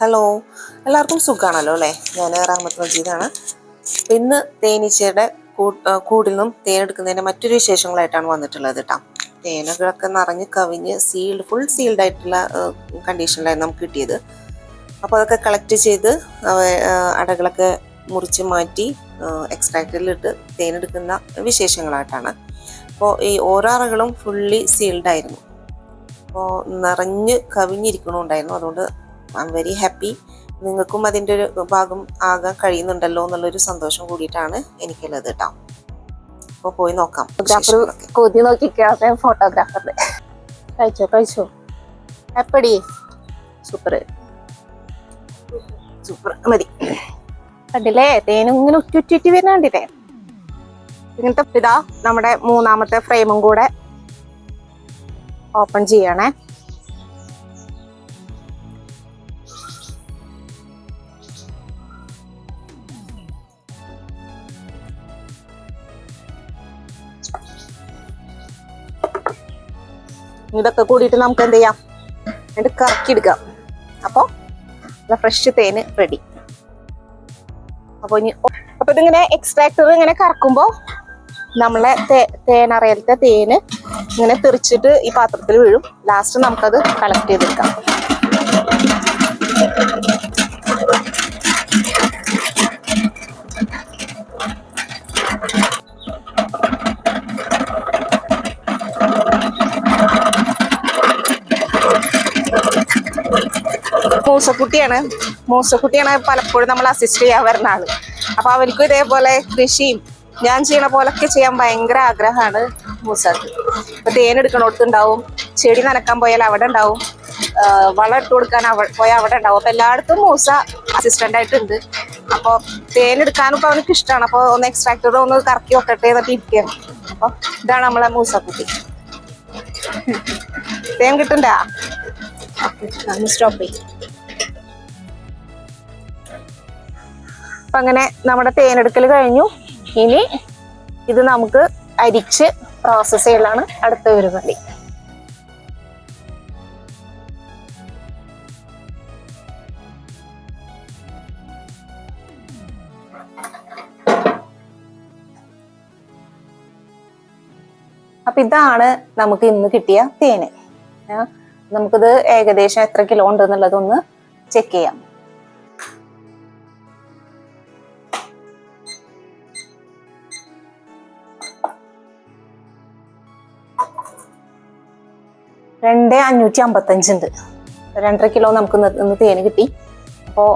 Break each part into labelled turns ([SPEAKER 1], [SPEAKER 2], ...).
[SPEAKER 1] Hello എല്ലാവർക്കും സുഖമാണല്ലോ അല്ലേ? ഞാൻ റാമത്ത് മജീദാണ് ഇന്ന് തേനീച്ചയുടെ കൂടിൽ നിന്നും തേനെടുക്കുന്നതിന്റെ മറ്റൊരു വിശേഷങ്ങളായിട്ടാണ് വന്നിട്ടുള്ളത് കേട്ടോ തേനകളൊക്കെ നിറഞ്ഞ് കവിഞ്ഞ് സീൽഡ് ഫുൾ സീൽഡ് ആയിട്ടുള്ള കണ്ടീഷനിലായിരുന്നു നമുക്ക് കിട്ടിയത്. അപ്പോൾ അതൊക്കെ കളക്ട് ചെയ്ത് അടകളൊക്കെ മുറിച്ച് മാറ്റി എക്സ്ട്രാക്റ്റിലിട്ട് തേനെടുക്കുന്ന വിശേഷങ്ങളായിട്ടാണ്. അപ്പോൾ ഈ ഓരോ അറകളും ഫുള്ളി സീൽഡ് ആയിരുന്നു. അപ്പോൾ നിറഞ്ഞ് കവിഞ്ഞിരിക്കണമുണ്ടായിരുന്നു അതുകൊണ്ട് ഐ എം വെരി ഹാപ്പി നിങ്ങൾക്കും അതിന്റെ ഒരു ഭാഗം ആകാൻ കഴിയുന്നുണ്ടല്ലോ എന്നുള്ളൊരു സന്തോഷം കൂടിയിട്ടാണ് എനിക്കുള്ളത് കേട്ടോ. അപ്പോൾ പോയി നോക്കാം.
[SPEAKER 2] കൊതി നോക്കിക്കാതെ ഫോട്ടോഗ്രാഫറിൽ കഴിച്ചോ കഴിച്ചോ? എപ്പടി? സൂപ്പർ
[SPEAKER 1] സൂപ്പർ മതി.
[SPEAKER 2] കണ്ടില്ലേ? തേനും ഇങ്ങനെ ഉറ്റുറ്റി വരുന്ന കണ്ടില്ലേ? ഇങ്ങനത്തെ ഇതാ നമ്മുടെ മൂന്നാമത്തെ ഫ്രെയിമും കൂടെ ഓപ്പൺ ചെയ്യണേ. ഇതൊക്കെ കൂടിയിട്ട് നമുക്ക് എന്ത് ചെയ്യാം? എന്നിട്ട് കറക്കി എടുക്കാം അപ്പോൾ ഫ്രഷ് തേന് റെഡി അപ്പോൾ ഇനി അപ്പോൾ ഇതിങ്ങനെ എക്സ്ട്രാക്ടർ ഇങ്ങനെ കറക്കുമ്പോൾ നമ്മളെ തേ- തേനറയിലത്തെ തേന് ഇങ്ങനെ തെറിച്ചിട്ട് ഈ പാത്രത്തിൽ വീഴും. ലാസ്റ്റ് നമുക്കത് കളക്ട് ചെയ്തെടുക്കാം. മൂസക്കുട്ടിയാണ്. മൂസക്കുട്ടിയാണ് പലപ്പോഴും നമ്മൾ അസിസ്റ്റ് ചെയ്യാൻ വരുന്ന ആൾ. അപ്പൊ അവർക്കും ഇതേപോലെ കൃഷിയും ഞാൻ ചെയ്യണ പോലൊക്കെ ചെയ്യാൻ ഭയങ്കര ആഗ്രഹമാണ് മൂസക്ക്. ഇപ്പൊ തേൻ ഉണ്ടാവും ചെടി നനക്കാൻ പോയാൽ അവിടെ ഉണ്ടാവും വളം ഇട്ട് കൊടുക്കാൻ അവ പോയാൽ അവിടെ ഉണ്ടാവും. അപ്പൊ എല്ലായിടത്തും മൂസ അസിസ്റ്റന്റ് ആയിട്ടുണ്ട്. അപ്പൊ തേൻ എടുക്കാനും ഇപ്പൊ അവനക്ക് ഇഷ്ടമാണ് അപ്പൊ ഒന്ന് എക്സ്ട്രാക്ടറോ ഒന്ന് കറക്കി വെക്കട്ടെ എന്നൊക്കെ ഇരിക്കുകയാണ്. അപ്പൊ ഇതാണ് നമ്മളെ മൂസക്കുട്ടി. തേൻ കിട്ടണ്ട? സ്റ്റോപ്പ് ചെയ്യും. അപ്പൊ അങ്ങനെ നമ്മുടെ തേനെടുക്കൽ കഴിഞ്ഞു. ഇനി ഇത് നമുക്ക് അരിച്ച് പ്രോസസ് ചെയ്യലാണ് അടുത്ത പരിപാടി അപ്പൊ ഇതാണ് നമുക്ക് ഇന്ന് കിട്ടിയ തേന്. നമുക്കിത് ഏകദേശം എത്ര കിലോ ഉണ്ട് എന്നുള്ളതൊന്ന് ചെക്ക് ചെയ്യാം. രണ്ട് അഞ്ഞൂറ്റി അമ്പത്തഞ്ചുണ്ട്. രണ്ടര കിലോ നമുക്ക് ഇന്ന് കിട്ടി. അപ്പോൾ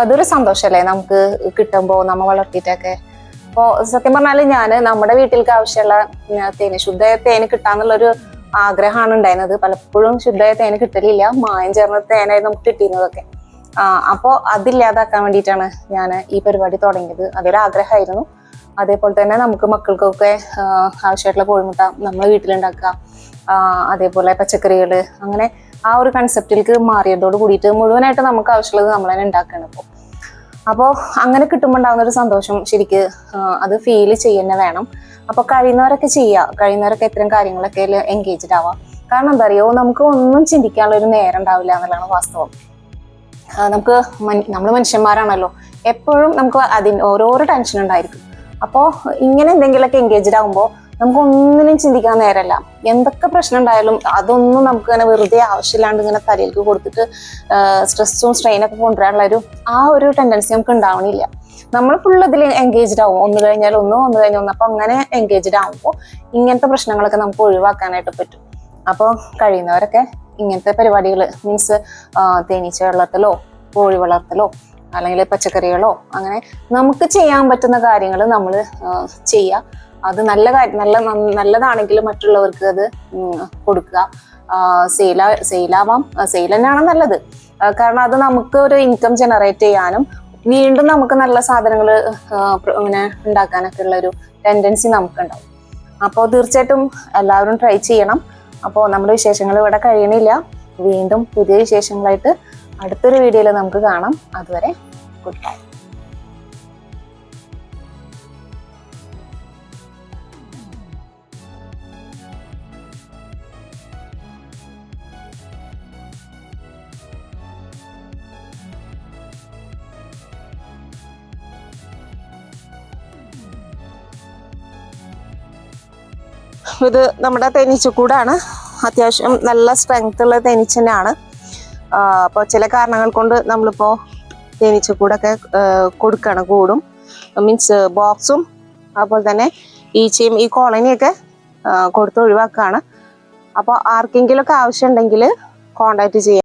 [SPEAKER 2] അതൊരു സന്തോഷമല്ലേ നമുക്ക് കിട്ടുമ്പോൾ നമ്മൾ വളർത്തിയിട്ടൊക്കെ. അപ്പോൾ സത്യം പറഞ്ഞാൽ ഞാൻ നമ്മുടെ വീട്ടിലേക്ക് ആവശ്യമുള്ള തേന് ശുദ്ധ തേന് കിട്ടാന്നുള്ളൊരു ആഗ്രഹമാണ് ഉണ്ടായിരുന്നത്. പലപ്പോഴും ശുദ്ധ തേന് കിട്ടലില്ല. മായം ചേർന്ന തേനായിരുന്നു നമുക്ക് കിട്ടിയിരുന്നതൊക്കെ. അപ്പോൾ അതില്ലാതാക്കാൻ വേണ്ടിയിട്ടാണ് ഞാൻ ഈ പരിപാടി തുടങ്ങിയത്. അതൊരു ആഗ്രഹമായിരുന്നു. അതേപോലെ തന്നെ നമുക്ക് മക്കൾക്കൊക്കെ ആവശ്യമായിട്ടുള്ള കോഴിമുട്ട നമ്മൾ വീട്ടിലുണ്ടാക്കുക. അതേപോലെ പച്ചക്കറികൾ അങ്ങനെ ആ ഒരു കൺസെപ്റ്റിലേക്ക് മാറിയതോട് കൂടിയിട്ട് മുഴുവനായിട്ട് നമുക്ക് ആവശ്യമുള്ളത് നമ്മൾ തന്നെ ഉണ്ടാക്കണം ഇപ്പോൾ അപ്പോൾ അങ്ങനെ കിട്ടുമ്പോൾ ഉണ്ടാകുന്ന ഒരു സന്തോഷം ശരിക്ക് അത് ഫീൽ ചെയ്യുന്ന വേണം. അപ്പോൾ കഴിയുന്നവരൊക്കെ ചെയ്യുക കഴിയുന്നവരൊക്കെ ഇത്തരം കാര്യങ്ങളൊക്കെ എൻഗേജ്ഡ് ആവാം. കാരണം എന്താ അറിയോ? നമുക്ക് ഒന്നും ചിന്തിക്കാനുള്ള ഒരു നേരം ഉണ്ടാവില്ല എന്നുള്ളതാണ് വാസ്തവം. നമുക്ക് നമ്മൾ മനുഷ്യന്മാരാണല്ലോ. എപ്പോഴും നമുക്ക് അതിന് ഓരോരോ ടെൻഷൻ ഉണ്ടായിരിക്കും. അപ്പോൾ ഇങ്ങനെ എന്തെങ്കിലുമൊക്കെ എൻഗേജ്ഡ് ആകുമ്പോൾ നമുക്ക് ഒന്നിനും ചിന്തിക്കാൻ നേരമല്ല എന്തൊക്കെ പ്രശ്നം ഉണ്ടായാലും അതൊന്നും നമുക്ക് ഇങ്ങനെ വെറുതെ ആവശ്യമില്ലാണ്ട് ഇങ്ങനെ തലയിലേക്ക് കൊടുത്തിട്ട് സ്ട്രെസ്സും സ്ട്രെയിനൊക്കെ കൊണ്ടുവരാനുള്ള ഒരു ആ ഒരു ടെൻഡൻസി നമുക്ക് ഉണ്ടാവണില്ല. നമ്മൾ ഫുൾ ഇതിൽ എൻഗേജ്ഡ് ആവും. ഒന്ന് കഴിഞ്ഞാൽ ഒന്ന് ഒന്ന് കഴിഞ്ഞാൽ ഒന്ന്. അപ്പൊ അങ്ങനെ എൻഗേജ്ഡ് ആവുമ്പോൾ ഇങ്ങനത്തെ പ്രശ്നങ്ങളൊക്കെ നമുക്ക് ഒഴിവാക്കാനായിട്ട് പറ്റും. അപ്പോൾ കഴിയുന്നവരൊക്കെ ഇങ്ങനത്തെ പരിപാടികൾ മീൻസ് തേനീച്ച വളർത്തലോ കോഴി വളർത്തലോ അല്ലെങ്കിൽ പച്ചക്കറികളോ അങ്ങനെ നമുക്ക് ചെയ്യാൻ പറ്റുന്ന കാര്യങ്ങൾ നമ്മൾ ചെയ്യുക. അത് നല്ല കാര്യം നല്ല നല്ലതാണെങ്കിൽ മറ്റുള്ളവർക്ക് അത് കൊടുക്കുക. സെയില സെയിലാവാം. സെയിൽ തന്നെയാണ് നല്ലത്. കാരണം അത് നമുക്ക് ഒരു ഇൻകം ജനറേറ്റ് ചെയ്യാനും വീണ്ടും നമുക്ക് നല്ല സാധനങ്ങൾ ഇങ്ങനെ ഉണ്ടാക്കാനൊക്കെ ഉള്ള ഒരു ടെൻഡൻസി നമുക്കുണ്ടാവും. അപ്പോൾ തീർച്ചയായിട്ടും എല്ലാവരും ട്രൈ ചെയ്യണം. അപ്പോൾ നമ്മുടെ വിശേഷങ്ങൾ ഇവിടെ കഴിയണില്ല. വീണ്ടും പുതിയ വിശേഷങ്ങളായിട്ട് അടുത്തൊരു വീഡിയോയിൽ നമുക്ക് കാണാം. അതുവരെ ഗുഡ് ബൈ ഇത് നമ്മുടെ തേനീച്ചക്കൂടാണ് അത്യാവശ്യം നല്ല സ്ട്രെങ്ത് ഉള്ള തേനീച്ച തന്നെയാണ്. അപ്പോൾ ചില കാരണങ്ങൾ കൊണ്ട് നമ്മളിപ്പോൾ തേനീച്ചക്കൂടൊക്കെ കൊടുക്കണം കൂടും. മീൻസ് ബോക്സും അതുപോലെ തന്നെ ഈച്ചയും ഈ കോളനിയൊക്കെ കൊടുത്ത് ഒഴിവാക്കുകയാണ് അപ്പോൾ ആർക്കെങ്കിലുമൊക്കെ ആവശ്യമുണ്ടെങ്കിൽ കോണ്ടാക്ട് ചെയ്യാം.